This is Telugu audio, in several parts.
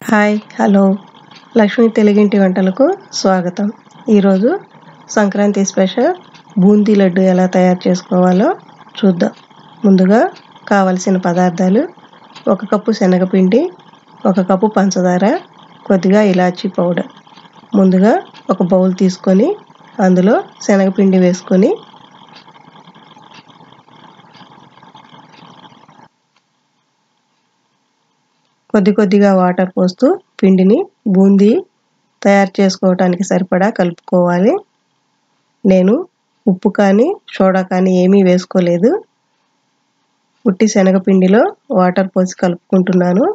Hi hello. లక్ష్మి తెలుగింటి వంటలకు స్వాగతం. ఈరోజు సంక్రాంతి స్పెషల్ బూందీ లడ్డు ఎలా తయారు చేసుకోవాలో చూద్దాం. ముందుగా కావలసిన పదార్థాలు ఒక కప్పు శనగపిండి ఒక కప్పు పంచదార కొద్దిగా ఇలాచీ పౌడర్. ముందుగా ఒక బౌల్ తీసుకొని అందులో శనగపిండి వేసుకొని కొద్ది కొద్దిగా వాటర్ పోస్తూ పిండిని బూందీ తయారు చేసుకోవటానికి సరిపడా కలుపుకోవాలి. నేను ఉప్పు కానీ సోడా కానీ ఏమీ వేసుకోలేదు. ఉట్టి శనగపిండిలో వాటర్ పోసి కలుపుకుంటున్నాను.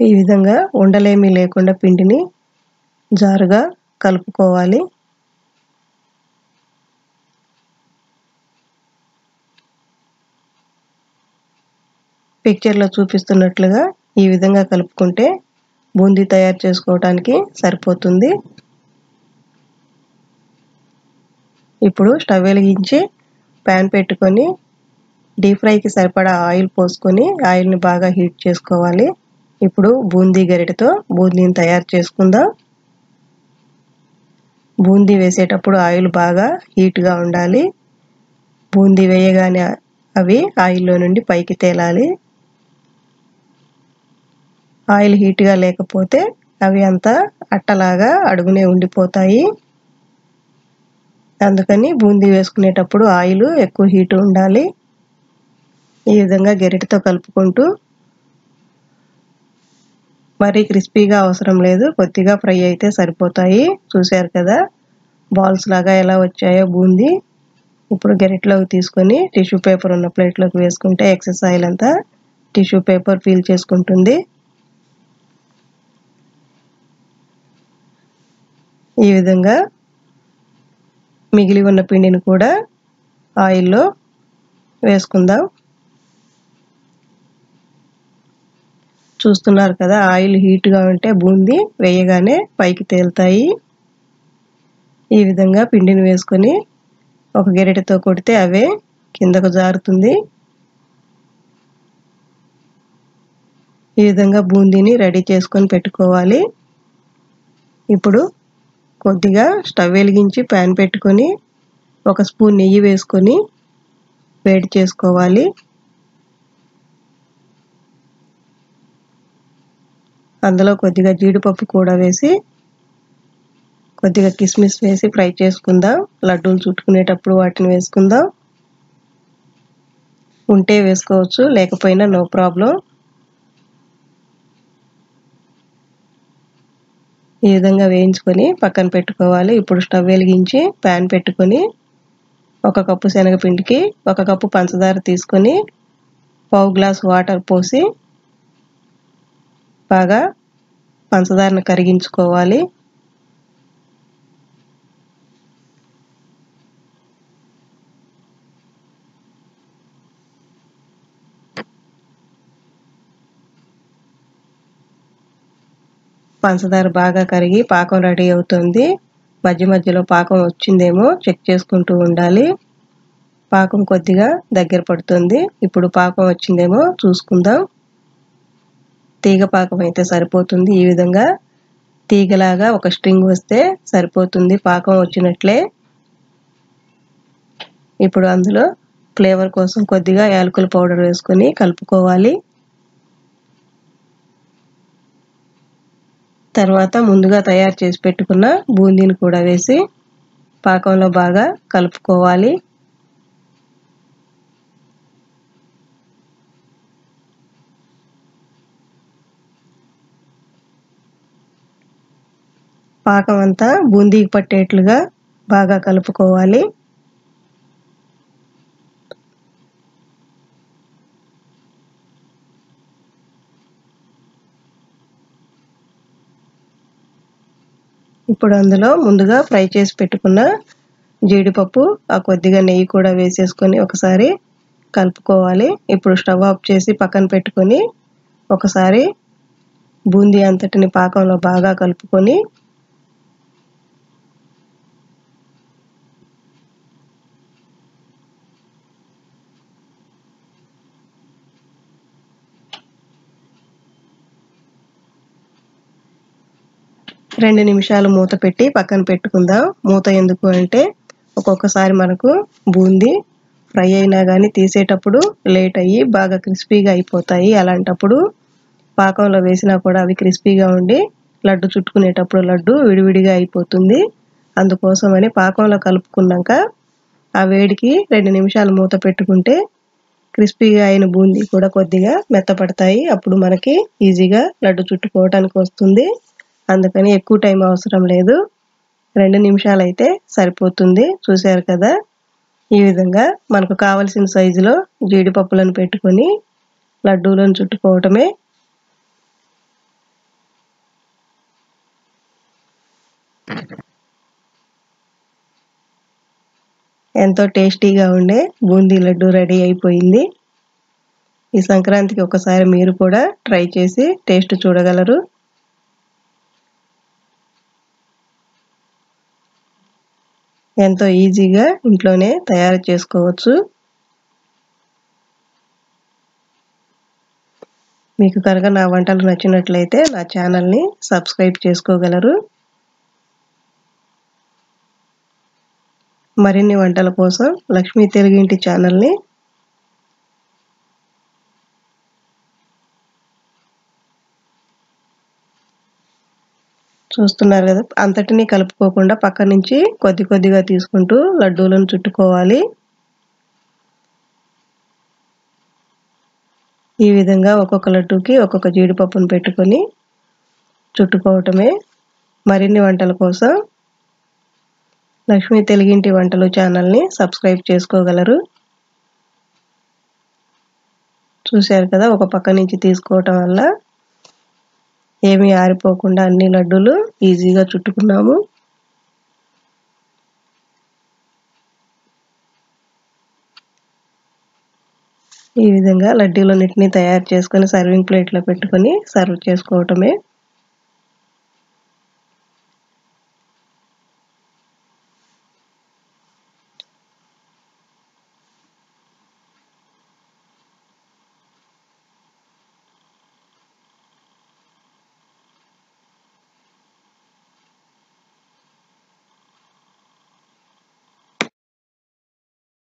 ఈ విధంగా ఉండలేమీ లేకుండా పిండిని జారుగా కలుపుకోవాలి. పిక్చర్లో చూపిస్తున్నట్లుగా ఈ విధంగా కలుపుకుంటే బూందీ తయారు చేసుకోవడానికి సరిపోతుంది. ఇప్పుడు స్టవ్ వెలిగించి ప్యాన్ పెట్టుకొని డీప్ ఫ్రైకి సరిపడా ఆయిల్ పోసుకొని ఆయిల్ని బాగా హీట్ చేసుకోవాలి. ఇప్పుడు బూందీ గరిటతో బూందీని తయారు చేసుకుందాం. బూందీ వేసేటప్పుడు ఆయిల్ బాగా హీట్గా ఉండాలి. బూందీ వేయగానే అవి ఆయిల్లో నుండి పైకి తేలాలి. ఆయిల్ హీట్గా లేకపోతే అవి అంతా అట్టలాగా అడుగునే ఉండిపోతాయి. అందుకని బూందీ వేసుకునేటప్పుడు ఆయిల్ ఎక్కువ హీట్ ఉండాలి. ఈ విధంగా గెరిటితో కలుపుకుంటూ మరీ క్రిస్పీగా అవసరం లేదు. కొద్దిగా ఫ్రై అయితే సరిపోతాయి. చూశారు కదా? బాల్స్ లాగా ఎలా వచ్చాయో బూంది. ఇప్పుడు గెరెట్లోకి తీసుకొని టిష్యూ పేపర్ ఉన్న ప్లేట్లోకి వేసుకుంటే ఎక్సెస్ ఆయిల్ అంతా టిష్యూ పేపర్ పీల్ చేసుకుంటుంది. ఈ విధంగా మిగిలి ఉన్న పిండిని కూడా ఆయిల్లో వేసుకుందాం. చూస్తున్నారు కదా ఆయిల్ హీట్గా ఉంటే బూందీ వేయగానే పైకి తేలుతాయి. ఈ విధంగా పిండిని వేసుకొని ఒక గెరిటతో కొడితే అవే కిందకు జారుతుంది. ఈ విధంగా బూందీని రెడీ చేసుకొని పెట్టుకోవాలి. ఇప్పుడు కొద్దిగా స్టవ్ వెలిగించి ప్యాన్ పెట్టుకొని ఒక స్పూన్ నెయ్యి వేసుకొని వేడి చేసుకోవాలి. అందులో కొద్దిగా జీడిపప్పు కూడా వేసి కొద్దిగా కిస్మిస్ వేసి ఫ్రై చేసుకుందాం. లడ్డూలు చుట్టుకునేటప్పుడు వాటిని వేసుకుందాం. ఉంటే వేసుకోవచ్చు లేకపోయినా నో ప్రాబ్లం. ఈ విధంగా వేయించుకొని పక్కన పెట్టుకోవాలి. ఇప్పుడు స్టవ్ వెలిగించి ప్యాన్ పెట్టుకొని ఒక కప్పు శనగపిండికి ఒక కప్పు పంచదార తీసుకొని పావు గ్లాస్ వాటర్ పోసి బాగా పంచదారను కరిగించుకోవాలి. పంచదార బాగా కరిగి పాకం రెడీ అవుతుంది. మధ్య మధ్యలో పాకం వచ్చిందేమో చెక్ చేసుకుంటూ ఉండాలి. పాకం కొద్దిగా దగ్గర పడుతుంది. ఇప్పుడు పాకం వచ్చిందేమో చూసుకుందాం. తీగ పాకం అయితే సరిపోతుంది. ఈ విధంగా తీగలాగా ఒక స్ట్రింగ్ వస్తే సరిపోతుంది. పాకం వచ్చినట్లే. ఇప్పుడు అందులో ఫ్లేవర్ కోసం కొద్దిగా యాలకుల పౌడర్ వేసుకొని కలుపుకోవాలి. తర్వాత ముందుగా తయారు చేసి పెట్టుకున్న బూందీని కూడా వేసి పాకంలో బాగా కలుపుకోవాలి. పాకం అంతా బూందీకి పట్టేట్లుగా బాగా కలుపుకోవాలి. ఇప్పుడు అందులో ముందుగా ఫ్రై చేసి పెట్టుకున్న జీడిపప్పు ఆ కొద్దిగా నెయ్యి కూడా వేసేసుకొని ఒకసారి కలుపుకోవాలి. ఇప్పుడు స్టవ్ ఆఫ్ చేసి పక్కన పెట్టుకొని ఒకసారి బూందీ అంతటిని పాకంలో బాగా కలుపుకొని రెండు నిమిషాలు మూత పెట్టి పక్కన పెట్టుకుందాం. మూత ఎందుకు అంటే ఒక్కొక్కసారి మనకు బూందీ ఫ్రై అయినా కానీ తీసేటప్పుడు లేట్ అయ్యి బాగా క్రిస్పీగా అయిపోతాయి. అలాంటప్పుడు పాకంలో వేసినా కూడా అవి క్రిస్పీగా ఉండి లడ్డు చుట్టుకునేటప్పుడు లడ్డు విడివిడిగా అయిపోతుంది. అందుకోసమని పాకంలో కలుపుకున్నాక ఆ వేడికి రెండు నిమిషాలు మూత పెట్టుకుంటే క్రిస్పీగా అయిన బూందీ కూడా కొద్దిగా మెత్తపడతాయి. అప్పుడు మనకి ఈజీగా లడ్డు చుట్టుకోవడానికి వస్తుంది. అందుకని ఎక్కువ టైం అవసరం లేదు. రెండు నిమిషాలు అయితే సరిపోతుంది. చూశారు కదా? ఈ విధంగా మనకు కావలసిన సైజులో జీడిపప్పులను పెట్టుకొని లడ్డూలను చుట్టుకోవటమే ఎంతో టేస్టీగా ఉండే బూందీ లడ్డు రెడీ అయిపోయింది. ఈ సంక్రాంతికి ఒకసారి మీరు కూడా ట్రై చేసి టేస్ట్ చూడగలరు. ఎంతో ఈజీగా ఇంట్లోనే తయారు చేసుకోవచ్చు. మీకు కనుక నా వంటలు నచ్చినట్లయితే నా ఛానల్ని సబ్స్క్రైబ్ చేసుకోగలరు. మరిన్ని వంటల కోసం లక్ష్మీ తెలుగింటి ఛానల్ని చూస్తున్నారు కదా అంతటిని కలుపుకోకుండా పక్క నుంచి కొద్ది కొద్దిగా తీసుకుంటూ లడ్డూలను చుట్టుకోవాలి. ఈ విధంగా ఒక్కొక్క లడ్డూకి ఒక్కొక్క జీడిపప్పును పెట్టుకొని చుట్టుకోవటమే. మరిన్ని వంటల కోసం లక్ష్మీ తెలుగింటి వంటలు ఛానల్ని సబ్స్క్రైబ్ చేసుకోగలరు. చూశారు కదా ఒక పక్క నుంచి తీసుకోవటం వల్ల ఏమీ ఆరిపోకుండా అన్ని లడ్డూలు ఈజీగా చుట్టుకున్నాము. ఈ విధంగా లడ్డూలన్నింటినీ తయారు చేసుకొని సర్వింగ్ ప్లేట్లో పెట్టుకొని సర్వ్ చేసుకోవటమే.